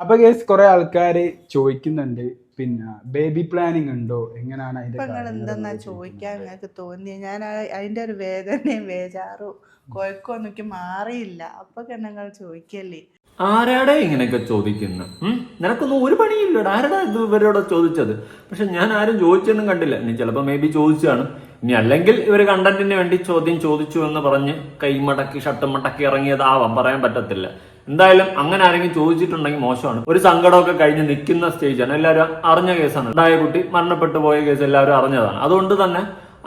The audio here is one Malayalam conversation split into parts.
അപ്പൊ കേസ് കുറെ ആൾക്കാർ ചോദിക്കുന്നുണ്ട് പിന്നെ ബേബി പ്ലാനിങ് ഉണ്ടോ? എങ്ങനെയാണ് അതിന്റെ നിങ്ങൾ എന്തെന്നാ ചോദിക്കാൻ നിങ്ങൾക്ക് തോന്നി ഞാൻ അതിന്റെ ഒരു വേദനയും വേജാറും കുഴക്കമൊന്നും എനിക്ക് മാറിയില്ല. അപ്പൊ നിങ്ങൾ ചോദിക്കല്ലേ? ആരാടെ ഇങ്ങനെയൊക്കെ ചോദിക്കുന്നു? നിനക്കൊന്നും ഒരു പണിയില്ലടാ. ആരാടാ ഇത് ഇവരോട് ചോദിച്ചത്? പക്ഷെ ഞാൻ ആരും ചോദിച്ചൊന്നും കണ്ടില്ല. ഇനി ചിലപ്പോൾ മേ ബി ചോദിച്ചാണ്. ഇനി അല്ലെങ്കിൽ ഇവർ കണ്ടന്റിന് വേണ്ടി ചോദ്യം ചോദിച്ചു എന്ന് പറഞ്ഞ് കൈമടക്കി ഷട്ടും മടക്കി ഇറങ്ങിയതാവാം. പറയാൻ പറ്റത്തില്ല. എന്തായാലും അങ്ങനെ ആരെങ്കിലും ചോദിച്ചിട്ടുണ്ടെങ്കിൽ മോശമാണ്. ഒരു സങ്കടമൊക്കെ കഴിഞ്ഞ് നിൽക്കുന്ന സ്റ്റേജാണ് എല്ലാവരും അറിഞ്ഞ കേസാണ്. ഉണ്ടായ കുട്ടി മരണപ്പെട്ടു പോയ കേസ് എല്ലാവരും അറിഞ്ഞതാണ്. അതുകൊണ്ട് തന്നെ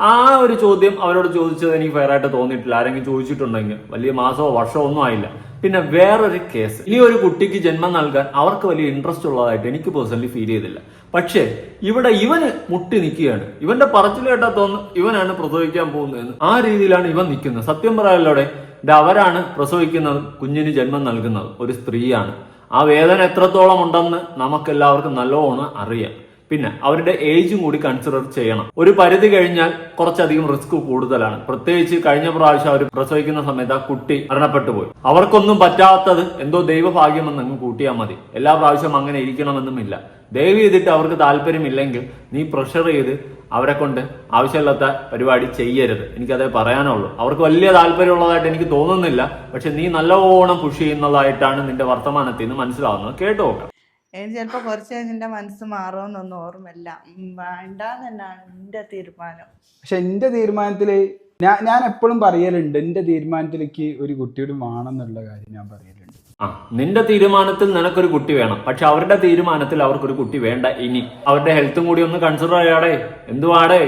ആ ഒരു ചോദ്യം അവരോട് ചോദിച്ചത് എനിക്ക് ഫെയർ ആയിട്ട് തോന്നിയിട്ടില്ല. ആരെങ്കിലും ചോദിച്ചിട്ടുണ്ടെങ്കിൽ. വലിയ മാസമോ വർഷമോ ഒന്നും ആയില്ല. പിന്നെ വേറൊരു കേസ് ഇനി ഒരു കുട്ടിക്ക് ജന്മം നൽകാൻ അവർക്ക് വലിയ ഇൻട്രസ്റ്റ് ഉള്ളതായിട്ട് എനിക്ക് പേഴ്സണലി ഫീൽ ചെയ്തില്ല. പക്ഷേ ഇവിടെ ഇവന് മുട്ടി നിൽക്കുകയാണ്. ഇവന്റെ പറച്ചിൽ കേട്ടാ തോന്നുന്നു ഇവനാണ് പ്രസവിക്കാൻ പോകുന്നതെന്ന്. ആ രീതിയിലാണ് ഇവൻ നിൽക്കുന്നത്. സത്യം പറയാലോടെ ഇത് അവരാണ് പ്രസവിക്കുന്നതും കുഞ്ഞിന് ജന്മം നൽകുന്നതും. ഒരു സ്ത്രീയാണ്. ആ വേദന എത്രത്തോളം ഉണ്ടെന്ന് നമുക്കെല്ലാവർക്കും നല്ലോണം അറിയാം. പിന്നെ അവരുടെ ഏജും കൂടി കൺസിഡർ ചെയ്യണം. ഒരു പരിധി കഴിഞ്ഞാൽ കുറച്ചധികം റിസ്ക് കൂടുതലാണ്. പ്രത്യേകിച്ച് കഴിഞ്ഞ പ്രാവശ്യം അവർ പ്രസവിക്കുന്ന സമയത്ത് ആ കുട്ടി മരണപ്പെട്ടു പോയി. അവർക്കൊന്നും പറ്റാത്തത് എന്തോ ദൈവഭാഗ്യമെന്ന് അങ്ങ് കൂട്ടിയാൽ മതി. എല്ലാ പ്രാവശ്യവും അങ്ങനെ ഇരിക്കണമെന്നുമില്ല. ദയവ് ചെയ്തിട്ട് അവർക്ക് താല്പര്യമില്ലെങ്കിൽ നീ പ്രഷർ ചെയ്ത് അവരെ കൊണ്ട് ആവശ്യമില്ലാത്ത പരിപാടി ചെയ്യരുത്. എനിക്കതേ പറയാനുള്ളൂ. അവർക്ക് വലിയ താല്പര്യമുള്ളതായിട്ട് എനിക്ക് തോന്നുന്നില്ല. പക്ഷെ നീ നല്ലോണം പുഷ് ചെയ്യുന്നതായിട്ടാണ് നിന്റെ വർത്തമാനത്തിൽ നിന്ന് മനസ്സിലാവുന്നത്. കേട്ടു? നോക്കാം എനിക്ക് ചിലപ്പോൾ കുറച്ച് കഴിഞ്ഞ് എന്റെ മനസ്സ് മാറുമെന്നൊന്നും ഓർമ്മയില്ല. ഉം, വേണ്ടാന്ന് തന്നെയാണ് എന്റെ തീരുമാനം. പക്ഷെ എന്റെ തീരുമാനത്തിൽ ഞാൻ ഞാൻ എപ്പോഴും പറയലുണ്ട്. എന്റെ തീരുമാനത്തിലേക്ക് ഒരു കുട്ടിയോട് വേണം എന്നുള്ള കാര്യം ഞാൻ പറയലുണ്ട് ആ നിന്റെ തീരുമാനത്തിൽ നിനക്കൊരു കുട്ടി വേണം. പക്ഷെ അവരുടെ തീരുമാനത്തിൽ അവർക്കൊരു കുട്ടി വേണ്ട ഇനി. അവരുടെ ഹെൽത്തും കൂടി ഒന്ന് കൺസിഡർ ചെയ്യാടേ. എന്തുവാടേ?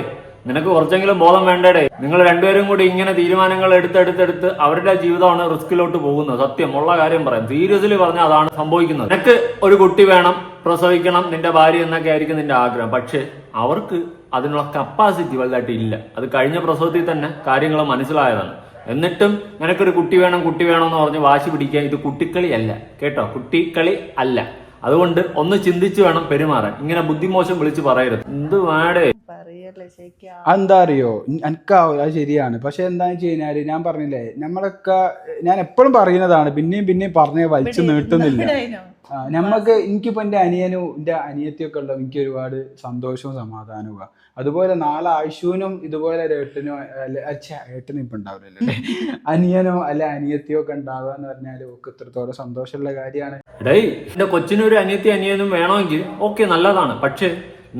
നിനക്ക് കുറച്ചെങ്കിലും ബോധം വേണ്ടേടേ. നിങ്ങൾ രണ്ടുപേരും കൂടി ഇങ്ങനെ തീരുമാനങ്ങൾ എടുത്തെടുത്തെടുത്ത് അവരുടെ ജീവിതമാണ് റിസ്കിലോട്ട് പോകുന്നത്. സത്യം ഉള്ള കാര്യം പറയാം. സീരിയസ്ലി പറഞ്ഞാൽ അതാണ് സംഭവിക്കുന്നത്. നിനക്ക് ഒരു കുട്ടി വേണം പ്രസവിക്കണം നിന്റെ ഭാര്യ എന്നൊക്കെ ആയിരിക്കും നിന്റെ ആഗ്രഹം. പക്ഷെ അവർക്ക് അതിനുള്ള കപ്പാസിറ്റി വലുതായിട്ട് ഇല്ല അത് കഴിഞ്ഞ പ്രസവത്തിൽ തന്നെ കാര്യങ്ങൾ മനസ്സിലായതാണ്. എന്നിട്ടും നിനക്കൊരു കുട്ടി വേണം കുട്ടി വേണം എന്ന് പറഞ്ഞ് വാശി പിടിക്കുക ഇത് കുട്ടിക്കളി അല്ല. കേട്ടോ? കുട്ടിക്കളി അല്ല. അതുകൊണ്ട് ഒന്ന് ചിന്തിച്ചു വേണം പെരുമാറാൻ. ഇങ്ങനെ ബുദ്ധിമോശം വിളിച്ച് പറയരുത്. എന്ത് വേടേ? എന്താ അറിയോ എനിക്കാവും അത് ശരിയാണ്. പക്ഷെ എന്താന്ന് വെച്ച് കഴിഞ്ഞാൽ ഞാൻ പറഞ്ഞില്ലേ നമ്മളൊക്കെ ഞാൻ എപ്പോഴും പറയുന്നതാണ് പിന്നെയും പിന്നെയും പറഞ്ഞ വലിച്ചു നീട്ടുന്നില്ല. നമുക്ക് നമ്മക്ക് എനിക്കിപ്പോ എന്റെ അനിയനും എന്റെ അനിയത്തിയൊക്കെ ഉള്ള എനിക്ക് ഒരുപാട് സന്തോഷവും സമാധാനവും അതുപോലെ നാളെ ആയുഷൂനും ഇതുപോലെ ഒരു ഏട്ടനോ അച്ഛാ ഏട്ടനും ഇപ്പൊ ഉണ്ടാവില്ലല്ലേ അനിയനോ അല്ലെ അനിയത്തിയോ ഒക്കെ ഉണ്ടാവുക എന്ന് പറഞ്ഞാൽ ഒക്കെ ഇത്രത്തോളം സന്തോഷമുള്ള കാര്യമാണ്. എന്റെ കൊച്ചിനൊരു അനിയത്തി അനിയനും വേണമെങ്കിൽ ഓക്കെ നല്ലതാണ്. പക്ഷേ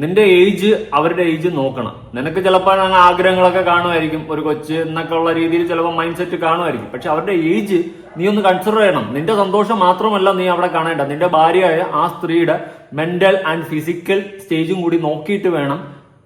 നിന്റെ ഏജ് അവരുടെ ഏജ് നോക്കണം. നിനക്ക് ചിലപ്പോൾ അങ്ങനെ ആഗ്രഹങ്ങളൊക്കെ കാണുമായിരിക്കും. ഒരു കൊച്ച് എന്നൊക്കെ ഉള്ള രീതിയിൽ ചിലപ്പോൾ മൈൻഡ് സെറ്റ് കാണുമായിരിക്കും. പക്ഷെ അവരുടെ ഏജ് നീ ഒന്ന് കൺസിഡർ ചെയ്യണം. നിന്റെ സന്തോഷം മാത്രമല്ല നീ അവിടെ കാണേണ്ട. നിന്റെ ഭാര്യയായ ആ സ്ത്രീയുടെ മെന്റൽ ആൻഡ് ഫിസിക്കൽ സ്റ്റേജും കൂടി നോക്കിയിട്ട് വേണം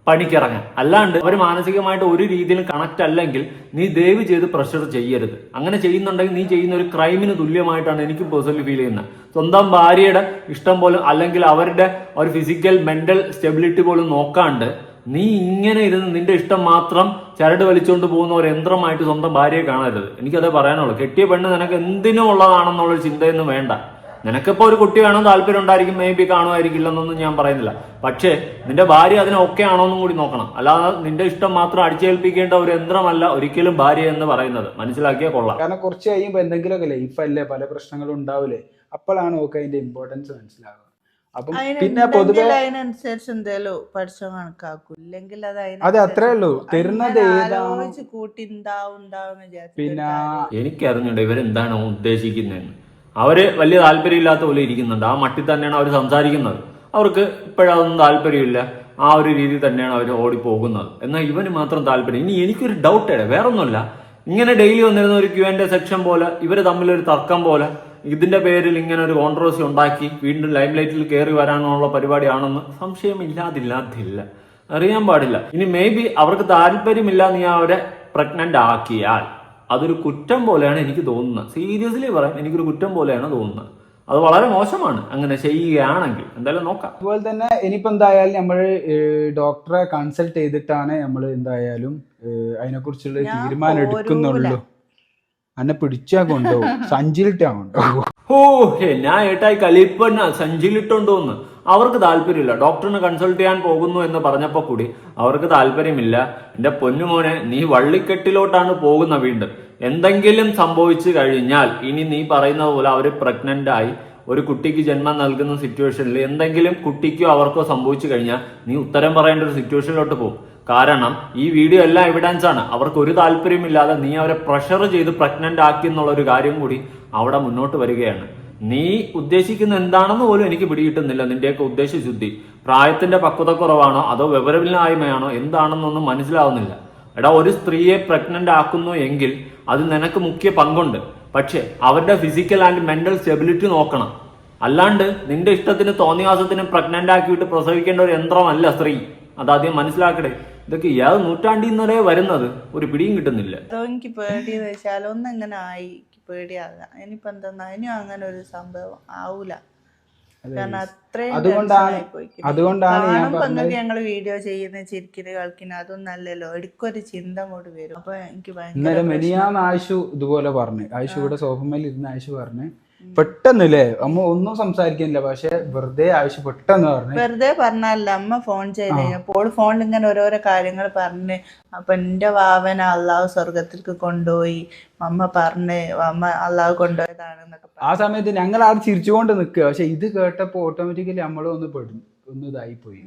പണിക്കിറങ്ങാൻ. അല്ലാണ്ട് അവർ മാനസികമായിട്ട് ഒരു രീതിയിലും കണക്ട് അല്ലെങ്കിൽ നീ ദയവ് ചെയ്ത് പ്രഷർ ചെയ്യരുത്. അങ്ങനെ ചെയ്യുന്നുണ്ടെങ്കിൽ നീ ചെയ്യുന്ന ഒരു ക്രൈമിന് തുല്യമായിട്ടാണ് എനിക്ക് പേഴ്സണലി ഫീൽ ചെയ്യുന്നത്. സ്വന്തം ഭാര്യയുടെ ഇഷ്ടം പോലും അല്ലെങ്കിൽ അവരുടെ ഒരു ഫിസിക്കൽ മെന്റൽ സ്റ്റെബിലിറ്റി പോലും നോക്കാണ്ട് നീ ഇങ്ങനെ ഇരുന്ന് നിന്റെ ഇഷ്ടം മാത്രം ചരട് വലിച്ചുകൊണ്ട് പോകുന്ന ഒരു യന്ത്രമായിട്ട് സ്വന്തം ഭാര്യയെ കാണരുത്. എനിക്കതേ പറയാനുള്ളൂ. കെട്ടിയ പെണ്ണ് നിനക്ക് എന്തിനും ഉള്ളതാണെന്നുള്ള ചിന്തയൊന്നും വേണ്ട. നിനക്കിപ്പോ ഒരു കുട്ടി വേണം താല്പര്യം ഉണ്ടായിരിക്കും മേ ബി കാണുമായിരിക്കില്ലെന്നൊന്നും ഞാൻ പറയുന്നില്ല. പക്ഷേ നിന്റെ ഭാര്യ അതിന് ഓക്കെ ആണോ എന്നും കൂടി നോക്കണം. അല്ലാതെ നിന്റെ ഇഷ്ടം മാത്രം അടിച്ചേൽപ്പിക്കേണ്ട ഒരു യന്ത്രമല്ല ഒരിക്കലും ഭാര്യ എന്ന് പറയുന്നത്. മനസ്സിലാക്കിയാൽ കൊള്ളാം. കാരണം കുറച്ച് കഴിയുമ്പോൾ എന്തെങ്കിലുമൊക്കെ ലൈഫല്ലേ പല പ്രശ്നങ്ങളും ഉണ്ടാവില്ലേ അപ്പോഴാണ് ഓക്കെ അതിന്റെ ഇമ്പോർട്ടൻസ് മനസ്സിലാവുക. അപ്പം പിന്നെ പൊതുവെ അതിനനുസരിച്ച് എന്തേലും പഠിച്ചോ കണക്കാക്കും. ഇല്ലെങ്കിൽ അത് അതെ, അത്രേ ഉള്ളൂ. തരുന്നത് അങ്ങനെ ഏതാണോ? ആലോചിച്ച് കൂട്ടി ഉണ്ടാവും ഉണ്ടാവും പിന്നെ എനിക്കറിഞ്ഞൂടെ ഇവരെന്താണ് ഉദ്ദേശിക്കുന്നതെന്ന്. അവർ വലിയ താല്പര്യമില്ലാത്ത പോലെ ഇരിക്കുന്നുണ്ട്. ആ മട്ടിൽ തന്നെയാണ് അവർ സംസാരിക്കുന്നത്. അവർക്ക് ഇപ്പോഴതൊന്നും താല്പര്യമില്ല. ആ ഒരു രീതിയിൽ തന്നെയാണ് അവർ ഓടിപ്പോകുന്നത്. എന്നാൽ ഇവന് മാത്രം താല്പര്യം. ഇനി എനിക്കൊരു ഡൗട്ട് ആണ്. വേറൊന്നുമല്ല. ഇങ്ങനെ ഡെയിലി വന്നിരുന്ന ഒരു ക്യു എന്റെ സെക്ഷൻ പോലെ ഇവർ തമ്മിലൊരു തർക്കം പോലെ ഇതിന്റെ പേരിൽ ഇങ്ങനെ ഒരു കോൺട്രവേഴ്സി ഉണ്ടാക്കി വീണ്ടും ലൈം ലൈറ്റിൽ കയറി വരാനുള്ള പരിപാടിയാണെന്ന് സംശയമില്ലാതില്ലാതില്ല. അറിയാൻ പാടില്ല. ഇനി മേ ബി അവർക്ക് താല്പര്യമില്ല നീ അവരെ പ്രഗ്നന്റ് ആക്കിയാൽ അതൊരു കുറ്റം പോലെയാണ് എനിക്ക് തോന്നുന്നത്. സീരിയസ്ലി പറയാം എനിക്കൊരു കുറ്റം പോലെയാണ് തോന്നുന്നത്. അത് വളരെ മോശമാണ്. അങ്ങനെ ചെയ്യുകയാണെങ്കിൽ എന്തായാലും നോക്കാം. അതുപോലെ തന്നെ ഇനിയിപ്പോൾ എന്തായാലും നമ്മൾ ഡോക്ടറെ കൺസൾട്ട് ചെയ്തിട്ടാണ് നമ്മൾ എന്തായാലും അതിനെക്കുറിച്ചുള്ള തീരുമാനം. എടുക്കുന്നുള്ളൂ. അന്നെ പിടിച്ചാ കൊണ്ടുപോകും. സഞ്ചിലിട്ടാ കൊണ്ടുപോകും. ഓ ഞാൻ ഏട്ടായി കലിപ്പണ്ണ സഞ്ചിലിട്ടുണ്ടോന്ന് അവർക്ക് താല്പര്യമില്ല. ഡോക്ടറിനെ കൺസൾട്ട് ചെയ്യാൻ പോകുന്നു എന്ന് പറഞ്ഞപ്പോ കൂടി അവർക്ക് താല്പര്യമില്ല. എന്റെ പൊന്നുമോനെ നീ വള്ളിക്കെട്ടിലോട്ടാണ് പോകുന്ന വീണ്ടും. എന്തെങ്കിലും സംഭവിച്ചു കഴിഞ്ഞാൽ ഇനി നീ പറയുന്നത് പോലെ അവർ പ്രഗ്നന്റ് ആയി ഒരു കുട്ടിക്ക് ജന്മം നൽകുന്ന സിറ്റുവേഷനിൽ എന്തെങ്കിലും കുട്ടിക്കോ അവർക്കോ സംഭവിച്ചു കഴിഞ്ഞാൽ നീ ഉത്തരം പറയേണ്ട ഒരു സിറ്റുവേഷനിലോട്ട് പോകും. കാരണം ഈ വീഡിയോ എല്ലാം എവിഡൻസ് ആണ്. അവർക്ക് ഒരു താല്പര്യമില്ലാതെ നീ അവരെ പ്രഷർ ചെയ്ത് പ്രഗ്നന്റ് ആക്കി എന്നുള്ള ഒരു കാര്യം കൂടി അവിടെ മുന്നോട്ട് വരികയാണ്. നീ ഉദ്ദേശിക്കുന്ന എന്താണെന്ന് പോലും എനിക്ക് പിടികിട്ടുന്നില്ല. നിന്റെയൊക്കെ ഉദ്ദേശശുദ്ധി. പ്രായത്തിന്റെ പക്വത കുറവാണോ അതോ വിവരമില്ലായ്മയാണോ? എന്താണെന്നൊന്നും മനസ്സിലാവുന്നില്ല. എടാ ഒരു സ്ത്രീയെ പ്രഗ്നന്റ് ആക്കുന്നു എങ്കിൽ അത് നിനക്ക് മുഖ്യ പങ്കുണ്ട്. പക്ഷെ അവരുടെ ഫിസിക്കൽ ആൻഡ് മെന്റൽ സ്റ്റെബിലിറ്റി നോക്കണം. അല്ലാണ്ട് നിന്റെ ഇഷ്ടത്തിന് തോന്നിയാസത്തിന് പ്രഗ്നന്റ് ആക്കിയിട്ട് പ്രസവിക്കേണ്ട ഒരു യന്ത്രമല്ല സ്ത്രീ. അതാദ്യം മനസ്സിലാക്കട്ടെ ഇതൊക്കെ ഏത് നൂറ്റാണ്ടിൽ നിന്നേ വരുന്നത്? ഒരു പിടിയും കിട്ടുന്നില്ല. എനിക്ക് പേടിയെന്ന് വെച്ചാൽ ഒന്നെങ്ങനെ ആയി? പേടിയാകാം ഇനിയിപ്പോ എന്താ? ഇനിയും അങ്ങനെ ഒരു സംഭവം ആവൂല. കാരണം അത്രയും അതുകൊണ്ടാണ്- അതുകൊണ്ടാണ് ഞാൻ ഞങ്ങൾ വീഡിയോ ചെയ്യുന്ന ചിരിക്കുന്ന കളിക്കുന്ന അതൊന്നും അല്ലല്ലോ. എടുക്കൊരു ചിന്ത അങ്ങോട്ട് വരും. അപ്പൊ എനിക്ക് ഭയങ്കര ഇന്നലെ മെനിയാന്ന് ആയിഷു ഇതുപോലെ പറഞ്ഞു. ആയിഷു ഇവിടെ സോഫമേൽ ഇരുന്ന് ആയിഷു പറഞ്ഞു പെട്ടെന്നില്ലേ? അമ്മ ഒന്നും സംസാരിക്കുന്നില്ല. പക്ഷെ വെറുതെ ആവശ്യം പെട്ടെന്ന് പറഞ്ഞു. വെറുതെ പറഞ്ഞല്ല അമ്മ ഫോൺ ചെയ്ത് അപ്പോൾ ഫോണിൽ ഇങ്ങനെ ഓരോരോ കാര്യങ്ങൾ പറഞ്ഞ്. അപ്പൊ എന്റെ വാവന അള്ളാഹു സ്വർഗത്തിലേക്ക് കൊണ്ടുപോയി. അമ്മ പറഞ്ഞ് അമ്മ അള്ളാഹു കൊണ്ടുപോയതാണെന്നൊക്കെ ആ സമയത്ത് ഞങ്ങൾ ആടെ ചിരിച്ചുകൊണ്ട് നിൽക്കുക. പക്ഷെ ഇത് കേട്ടപ്പോ ഓട്ടോമാറ്റിക്കലി നമ്മൾ ഒന്ന് പെടും ഒന്ന് ഇതായി പോയി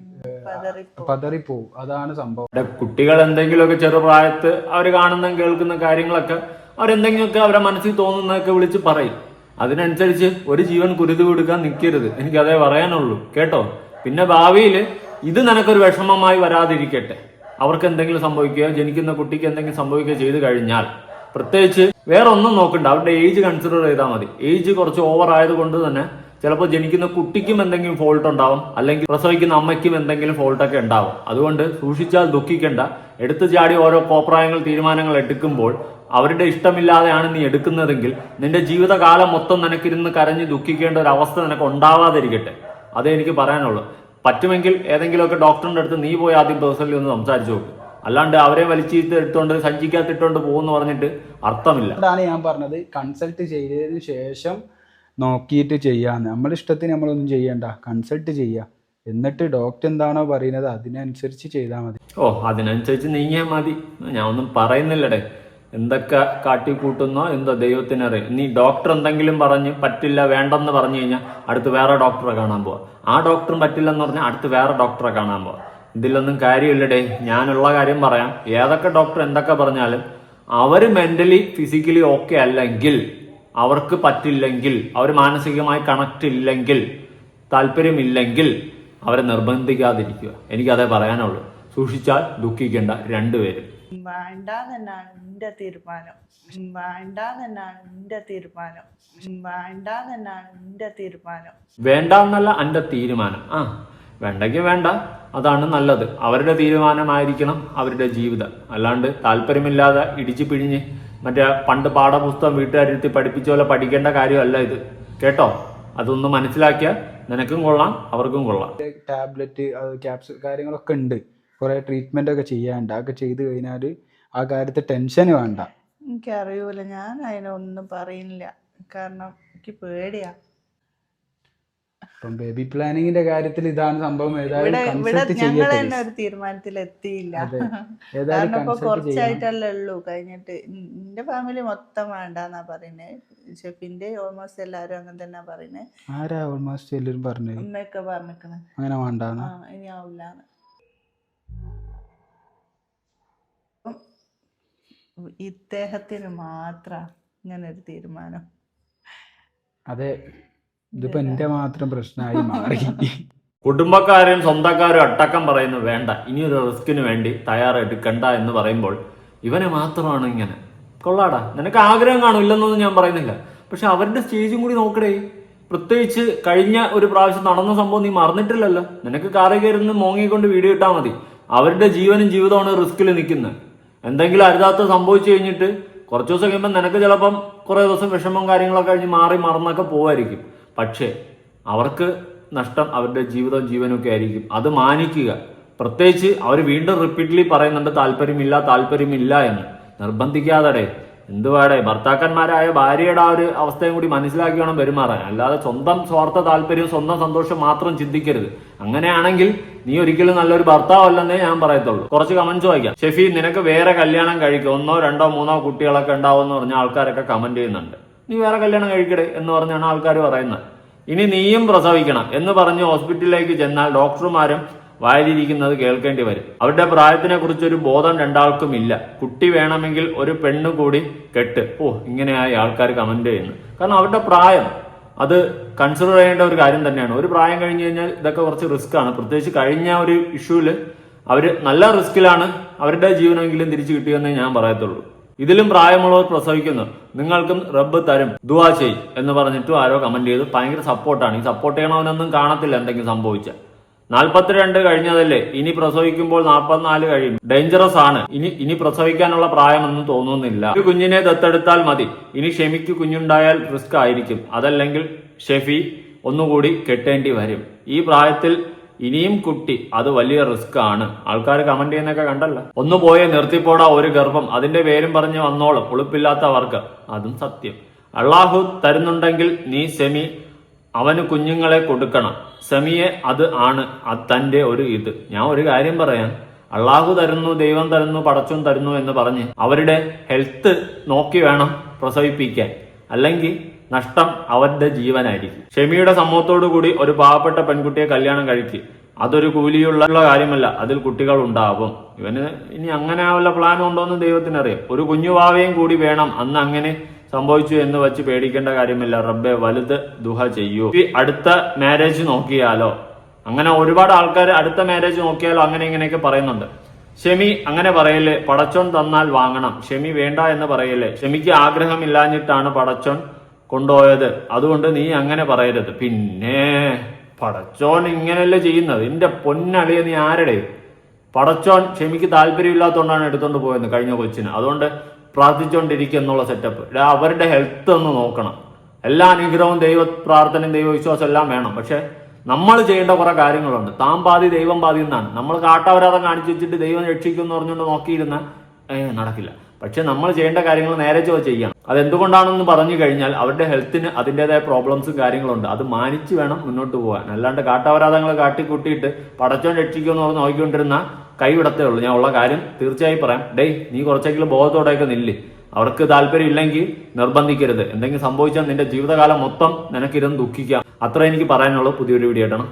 പതറിപ്പോ പതറിപ്പോവും. അതാണ് സംഭവം. കുട്ടികൾ എന്തെങ്കിലുമൊക്കെ ചെറുപ്രായത്ത് അവർ കാണുന്ന കേൾക്കുന്ന കാര്യങ്ങളൊക്കെ അവരെന്തെങ്കിലുമൊക്കെ അവരുടെ മനസ്സിൽ തോന്നുന്നതൊക്കെ വിളിച്ച് പറയും. അതിനനുസരിച്ച് ഒരു ജീവൻ കുരുതി കൊടുക്കാൻ നിൽക്കരുത് എനിക്കതേ പറയാനുള്ളൂ. കേട്ടോ? പിന്നെ ഭാവിയിൽ ഇത് നിനക്കൊരു വിഷമമായി വരാതിരിക്കട്ടെ. അവർക്ക് എന്തെങ്കിലും സംഭവിക്കുകയോ ജനിക്കുന്ന കുട്ടിക്ക് എന്തെങ്കിലും സംഭവിക്കുകയോ ചെയ്തു കഴിഞ്ഞാൽ പ്രത്യേകിച്ച് വേറെ ഒന്നും നോക്കണ്ട. അവരുടെ ഏജ് കൺസിഡർ ചെയ്താൽ മതി. ഏജ് കുറച്ച് ഓവർ ആയതുകൊണ്ട് തന്നെ ചിലപ്പോൾ ജനിക്കുന്ന കുട്ടിക്കും എന്തെങ്കിലും ഫോൾട്ട് ഉണ്ടാവും. അല്ലെങ്കിൽ പ്രസവിക്കുന്ന അമ്മയ്ക്കും എന്തെങ്കിലും ഫോൾട്ടൊക്കെ ഉണ്ടാവും. അതുകൊണ്ട് സൂക്ഷിച്ചാൽ ദുഃഖിക്കേണ്ട. എടുത്തു ചാടി ഓരോ കോപ്രായങ്ങൾ തീരുമാനങ്ങൾ എടുക്കുമ്പോൾ അവരുടെ ഇഷ്ടമില്ലാതെയാണ് നീ എടുക്കുന്നതെങ്കിൽ നിന്റെ ജീവിതകാലം മൊത്തം നിനക്കിരുന്ന് കരഞ്ഞ് ദുഃഖിക്കേണ്ട ഒരു അവസ്ഥ നിനക്ക് ഉണ്ടാവാതിരിക്കട്ടെ. അതേ എനിക്ക് പറയാനുള്ളൂ. പറ്റുമെങ്കിൽ ഏതെങ്കിലുമൊക്കെ ഡോക്ടറിന്റെ അടുത്ത് നീ പോയി ആദ്യം പേഴ്സണലി ഒന്ന് സംസാരിച്ചു നോക്ക്. അല്ലാണ്ട് അവരെ വലിച്ചീത്ത് എടുത്തോണ്ട് സഞ്ചിക്കകത്തിട്ടോണ്ട് പോകുമെന്ന് പറഞ്ഞിട്ട് അർത്ഥമില്ല. അതാണ് ഞാൻ പറഞ്ഞത്. കൺസൾട്ട് ചെയ്തതിന് ശേഷം നോക്കിയിട്ട് ചെയ്യാന്ന് നമ്മൾ ഇഷ്ടത്തിന് നമ്മളൊന്നും ചെയ്യണ്ട. കൺസൾട്ട് ചെയ്യുക എന്നിട്ട് ഡോക്ടർ എന്താണോ പറയുന്നത് അതിനനുസരിച്ച് ചെയ്താൽ മതി. ഓ അതിനനുസരിച്ച് നീങ്ങിയാൽ മതി. ഞാൻ ഒന്നും പറയുന്നില്ലടേ. എന്തൊക്കെ കാട്ടിക്കൂട്ടുന്നോ എന്തോ ദൈവത്തിനറിയാം നീ ഡോക്ടർ എന്തെങ്കിലും പറഞ്ഞ് പറ്റില്ല വേണ്ടെന്ന് പറഞ്ഞു കഴിഞ്ഞാൽ അടുത്ത് വേറെ ഡോക്ടറെ കാണാൻ പോവാ. ആ ഡോക്ടറും പറ്റില്ലെന്ന് പറഞ്ഞാൽ അടുത്ത് വേറെ ഡോക്ടറെ കാണാൻ പോവാ. ഇതിലൊന്നും കാര്യമില്ലടേ ഞാനുള്ള കാര്യം പറയാം. ഏതൊക്കെ ഡോക്ടർ എന്തൊക്കെ പറഞ്ഞാലും അവർ മെന്റലി ഫിസിക്കലി ഓക്കെ അല്ലെങ്കിൽ അവർക്ക് പറ്റില്ലെങ്കിൽ അവർ മാനസികമായി കണക്ട് ഇല്ലെങ്കിൽ താല്പര്യമില്ലെങ്കിൽ അവരെ നിർബന്ധിക്കാതിരിക്കുക. എനിക്കതേ പറയാനുള്ളൂ. സൂക്ഷിച്ചാൽ ദുഃഖിക്കേണ്ട രണ്ടുപേരും. വേണ്ട തന്നെയാണ് എന്റെ തീരുമാനം. വേണ്ട തന്നെയാണ് എന്റെ തീരുമാനം. വേണ്ട തന്നെയാണ് എന്റെ തീരുമാനം. വേണ്ട എന്നല്ല എന്റെ തീരുമാനം. ആ വേണ്ടെങ്കിൽ വേണ്ട. അതാണ് നല്ലത്. അവരുടെ തീരുമാനമായിരിക്കണം അവരുടെ ജീവിതം. അല്ലാണ്ട് താല്പര്യമില്ലാതെ ഇടിച്ചു പിഴിഞ്ഞ് മറ്റേ പണ്ട് പാഠപുസ്തകം വീട്ടുകാരിരുത്തി പഠിപ്പിച്ച പോലെ പഠിക്കേണ്ട കാര്യമല്ല ഇത്. കേട്ടോ? അതൊന്ന് മനസ്സിലാക്കിയാൽ നിനക്കും കൊള്ളാം അവർക്കും കൊള്ളാം. ടാബ്ലറ്റ് ക്യാപ്സ് കാര്യങ്ങളൊക്കെ ഉണ്ട്. കുറേ ട്രീറ്റ്മെന്റ് ഒക്കെ ചെയ്യാണ്ട് അതൊക്കെ ചെയ്ത് കഴിഞ്ഞാൽ ആ കാര്യത്തിൽ ടെൻഷൻ വേണ്ട. എനിക്കറിയൂല. ഞാൻ അതിനൊന്നും പറയുന്നില്ല. കാരണം എനിക്ക് പേടിയാ. ഇപ്പം ബേബി പ്ലാനിങ്ങിന്റെ കാര്യത്തിൽ ഇതാണ് സംഭവം. ഏതായാലും ഞങ്ങൾ തന്നെ ഒരു തീരുമാനത്തിൽ എത്തിയില്ല. കാരണം ഇപ്പൊ കുറച്ചായിട്ടല്ലേ ഉള്ളൂ. കഴിഞ്ഞിട്ട് എന്റെ ഫാമിലി മൊത്തം വേണ്ടെന്നാ പറയുന്നത് ഷെഫിന്റെ ഓൾമോസ്റ്റ് എല്ലാരും അങ്ങനെ തന്നെ പറയുന്നത് ആരാ ഓൾമോസ്റ്റ് എല്ലാരും പറഞ്ഞു അമ്മയൊക്കെ പറഞ്ഞിക്കണേ. അങ്ങനെ വേണ്ടാന്ന്? ഇനി ആവില്ലാന്ന് ഇദ്ദേഹത്തിന് മാത്രം ഇങ്ങനെ ഒരു തീരുമാനം. അതെ ഇതിപ്പോ എന്റെ മാത്രം പ്രശ്നമായി മാറി. കുടുംബക്കാരും സ്വന്തക്കാരും അട്ടക്കം പറയുന്നു വേണ്ട ഇനി ഒരു റിസ്കിന് വേണ്ടി തയ്യാറെടുക്കണ്ട എന്ന് പറയുമ്പോൾ ഇവനെ മാത്രമാണ് ഇങ്ങനെ. കൊള്ളാടാ നിനക്ക് ആഗ്രഹം കാണും ഇല്ലെന്നൊന്നും ഞാൻ പറയുന്നില്ല. പക്ഷെ അവരുടെ സ്റ്റേജും കൂടി നോക്കടേ പ്രത്യേകിച്ച് കഴിഞ്ഞ ഒരു പ്രാവശ്യം നടന്ന സംഭവം നീ മറന്നിട്ടില്ലല്ലോ? നിനക്ക് കാറി കയറുന്ന മോങ്ങിക്കൊണ്ട് വീഡിയോ ഇട്ടാൽ മതി. അവരുടെ ജീവനും ജീവിതമാണ് റിസ്കിൽ നിൽക്കുന്നത്. എന്തെങ്കിലും അരുതാത്ത സംഭവിച്ചു കഴിഞ്ഞിട്ട് കുറച്ച് ദിവസം കഴിയുമ്പോൾ നിനക്ക് ചിലപ്പം കുറേ ദിവസം വിഷമം കാര്യങ്ങളൊക്കെ കഴിഞ്ഞ് മാറി മറന്നൊക്കെ പോവായിരിക്കും. പക്ഷേ അവർക്ക് നഷ്ടം അവരുടെ ജീവിതവും ജീവനൊക്കെ ആയിരിക്കും. അത് മാനിക്കുക. പ്രത്യേകിച്ച് അവർ വീണ്ടും റിപ്പീറ്റ്ലി പറയുന്നുണ്ട് താല്പര്യമില്ല താല്പര്യമില്ല എന്ന്. നിർബന്ധിക്കാതെ എന്തുവാടെ? ഭർത്താക്കന്മാരായ ഭാര്യയുടെ ആ ഒരു അവസ്ഥയും കൂടി മനസ്സിലാക്കി വേണം പെരുമാറാൻ. അല്ലാതെ സ്വന്തം സ്വാർത്ഥ താല്പര്യവും സ്വന്തം സന്തോഷം മാത്രം ചിന്തിക്കരുത്. അങ്ങനെയാണെങ്കിൽ നീ ഒരിക്കലും നല്ലൊരു ഭർത്താവല്ലെന്നേ ഞാൻ പറയത്തുള്ളൂ. കുറച്ച് കമന്റ്സ് വായിക്കാം. ഷെഫി നിനക്ക് വേറെ കല്യാണം കഴിക്കും? ഒന്നോ രണ്ടോ മൂന്നോ കുട്ടികളൊക്കെ ഉണ്ടാവും എന്ന് പറഞ്ഞ ആൾക്കാരൊക്കെ കമന്റ് ചെയ്യുന്നുണ്ട്. നീ വേറെ കല്യാണം കഴിക്കടേ എന്ന് പറഞ്ഞാണ് ആൾക്കാർ പറയുന്നത്. ഇനി നീയും പ്രസവിക്കണം എന്ന് പറഞ്ഞ് ഹോസ്പിറ്റലിലേക്ക് ചെന്നാൽ ഡോക്ടർമാരും വായിലിരിക്കുന്നത് കേൾക്കേണ്ടി വരും. അവരുടെ പ്രായത്തിനെ കുറിച്ചൊരു ബോധം രണ്ടാൾക്കും ഇല്ല. കുട്ടി വേണമെങ്കിൽ ഒരു പെണ്ണ് കൂടി കെട്ട്. ഓ ഇങ്ങനെയായി ആൾക്കാർ കമന്റ് ചെയ്യുന്നു. കാരണം അവരുടെ പ്രായം അത് കൺസിഡർ ചെയ്യേണ്ട ഒരു കാര്യം തന്നെയാണ്. ഒരു പ്രായം കഴിഞ്ഞു കഴിഞ്ഞാൽ ഇതൊക്കെ കുറച്ച് റിസ്ക് ആണ്. പ്രത്യേകിച്ച് കഴിഞ്ഞ ഒരു ഇഷ്യൂവിൽ അവർ നല്ല റിസ്കിലാണ് അവരുടെ ജീവനെങ്കിലും തിരിച്ചു കിട്ടിയെന്നേ ഞാൻ പറയത്തുള്ളൂ. ഇതിലും പ്രായമുള്ളവർ പ്രസവിക്കുന്നു. നിങ്ങൾക്കും റബ്ബ് തരും. ദുവാ ചെയ് എന്ന് പറഞ്ഞിട്ടും ആരോ കമന്റ് ചെയ്തു. ഭയങ്കര സപ്പോർട്ടാണ് ഈ സപ്പോർട്ട് ചെയ്യണവനൊന്നും കാണത്തില്ല എന്തെങ്കിലും സംഭവിച്ച നാൽപ്പത്തിരണ്ട് കഴിഞ്ഞതല്ലേ? ഇനി പ്രസവിക്കുമ്പോൾ നാൽപ്പത്തിനാല് കഴിയും. ഡേഞ്ചറസ് ആണ്. ഇനി ഇനി പ്രസവിക്കാനുള്ള പ്രായമൊന്നും തോന്നുന്നില്ല. ഒരു കുഞ്ഞിനെ ദത്തെടുത്താൽ മതി. ഇനി ഷെമിക്ക് കുഞ്ഞുണ്ടായാൽ റിസ്ക് ആയിരിക്കും. അതല്ലെങ്കിൽ ഷെഫി ഒന്നുകൂടി കെട്ടേണ്ടി വരും. ഈ പ്രായത്തിൽ ഇനിയും കുട്ടി അത് വലിയ റിസ്ക് ആണ്. ആൾക്കാർ കമന്റ് ചെയ്യുന്നൊക്കെ കണ്ടല്ല. ഒന്ന് പോയെ നിർത്തിപ്പോടാ ഒരു ഗർഭം. അതിന്റെ പേരും പറഞ്ഞ് വന്നോളും. പുളിപ്പില്ലാത്തവർക്ക് അതും സത്യം. അള്ളാഹു തരുന്നുണ്ടെങ്കിൽ നീ സെമി അവന് കുഞ്ഞുങ്ങളെ കൊടുക്കണം. സെമിയെ അത് ആണ്. തന്റെ ഒരു ഇത്. ഞാൻ ഒരു കാര്യം പറയാം. അള്ളാഹു തരുന്നു ദൈവം തരുന്നു പടച്ചും തരുന്നു എന്ന് പറഞ്ഞ് അവരുടെ ഹെൽത്ത് നോക്കി വേണം പ്രസവിപ്പിക്കാൻ. അല്ലെങ്കിൽ നഷ്ടം അവരുടെ ജീവനായിരിക്കും. ഷെമിയുടെ സമ്മതത്തോടു കൂടി ഒരു പാവപ്പെട്ട പെൺകുട്ടിയെ കല്യാണം കഴിക്കുക അതൊരു കൂലിയുള്ള കാര്യമല്ല. അതിൽ കുട്ടികൾ ഉണ്ടാവും. ഇവന് ഇനി അങ്ങനെ വല്ല പ്ലാൻ ഉണ്ടോ എന്ന് ദൈവത്തിനറിയാം. ഒരു കുഞ്ഞുവാവയും കൂടി വേണം. അന്ന് അങ്ങനെ സംഭവിച്ചു എന്ന് വെച്ച് പേടിക്കേണ്ട കാര്യമില്ല. റബ്ബെ വലുത് ദുഹ ചെയ്യൂ. അടുത്ത മാരേജ് നോക്കിയാലോ? അങ്ങനെ ഒരുപാട് ആൾക്കാർ അടുത്ത മാരേജ് നോക്കിയാലോ? അങ്ങനെ ഇങ്ങനെയൊക്കെ പറയുന്നുണ്ട്. ഷെമി അങ്ങനെ പറയല്ലേ? പടച്ചോൻ തന്നാൽ വാങ്ങണം. ഷെമി വേണ്ട എന്ന് പറയല്ലേ? ഷെമിക്ക് ആഗ്രഹം ആഗ്രഹമില്ലാഞ്ഞിട്ടാണ് പടച്ചോൻ കൊണ്ടുപോയത്. അതുകൊണ്ട് നീ അങ്ങനെ പറയരുത്. പിന്നെ പടച്ചോൻ ഇങ്ങനെയല്ലേ ചെയ്യുന്നത്? എന്റെ പൊന്നളിയ നീ ആരുടെ? പടച്ചോൻ ക്ഷമിക്ക് താല്പര്യമില്ലാത്തതുകൊണ്ടാണ് എടുത്തോണ്ട് പോയത് കഴിഞ്ഞ കൊച്ചിന്. അതുകൊണ്ട് പ്രാർത്ഥിച്ചുകൊണ്ടിരിക്കുക എന്നുള്ള സെറ്റപ്പ് അവരുടെ ഹെൽത്ത് ഒന്ന് നോക്കണം. എല്ലാ അനുഗ്രഹവും ദൈവ പ്രാർത്ഥനയും ദൈവവിശ്വാസം എല്ലാം വേണം. പക്ഷെ നമ്മൾ ചെയ്യേണ്ട കുറെ കാര്യങ്ങളുണ്ട്. താൻ പാതി ദൈവം പാതി എന്നാണ്. നമ്മൾ കാട്ടവരാതം കാണിച്ചു വെച്ചിട്ട് ദൈവം രക്ഷിക്കും എന്ന് പറഞ്ഞുകൊണ്ട് നോക്കിയിരുന്ന നടക്കില്ല. പക്ഷെ നമ്മൾ ചെയ്യേണ്ട കാര്യങ്ങൾ നേരെ ചോ ചെയ്യണം. അതെന്തുകൊണ്ടാണെന്ന് പറഞ്ഞു കഴിഞ്ഞാൽ അവരുടെ ഹെൽത്തിന് അതിന്റെതായ പ്രോബ്ലംസും കാര്യങ്ങളുണ്ട്. അത് മാനിച്ച് വേണം മുന്നോട്ട് പോകാൻ അല്ലാണ്ട് കാട്ടവരാതങ്ങൾ കാട്ടിക്കൂട്ടിയിട്ട് പടച്ചോൻ രക്ഷിക്കുമെന്ന് പറഞ്ഞ് നോക്കിക്കൊണ്ടിരുന്ന കൈവിടത്തേ ഉള്ളൂ. ഞാൻ ഉള്ള കാര്യം തീർച്ചയായും പറയാം. ഡേയ് നീ കുറച്ചെങ്കിലും ബോധത്തോടെയൊക്കെ നില്ല്. അവർക്ക് താല്പര്യം ഇല്ലെങ്കിൽ നിർബന്ധിക്കരുത്. എന്തെങ്കിലും സംഭവിച്ചാൽ നിന്റെ ജീവിതകാലം മൊത്തം നിനക്കിരുന്ന് ദുഃഖിക്കാം. അത്ര എനിക്ക് പറയാനുള്ളൂ. പുതിയൊരു വീഡിയോ ആയിട്ടാണ്.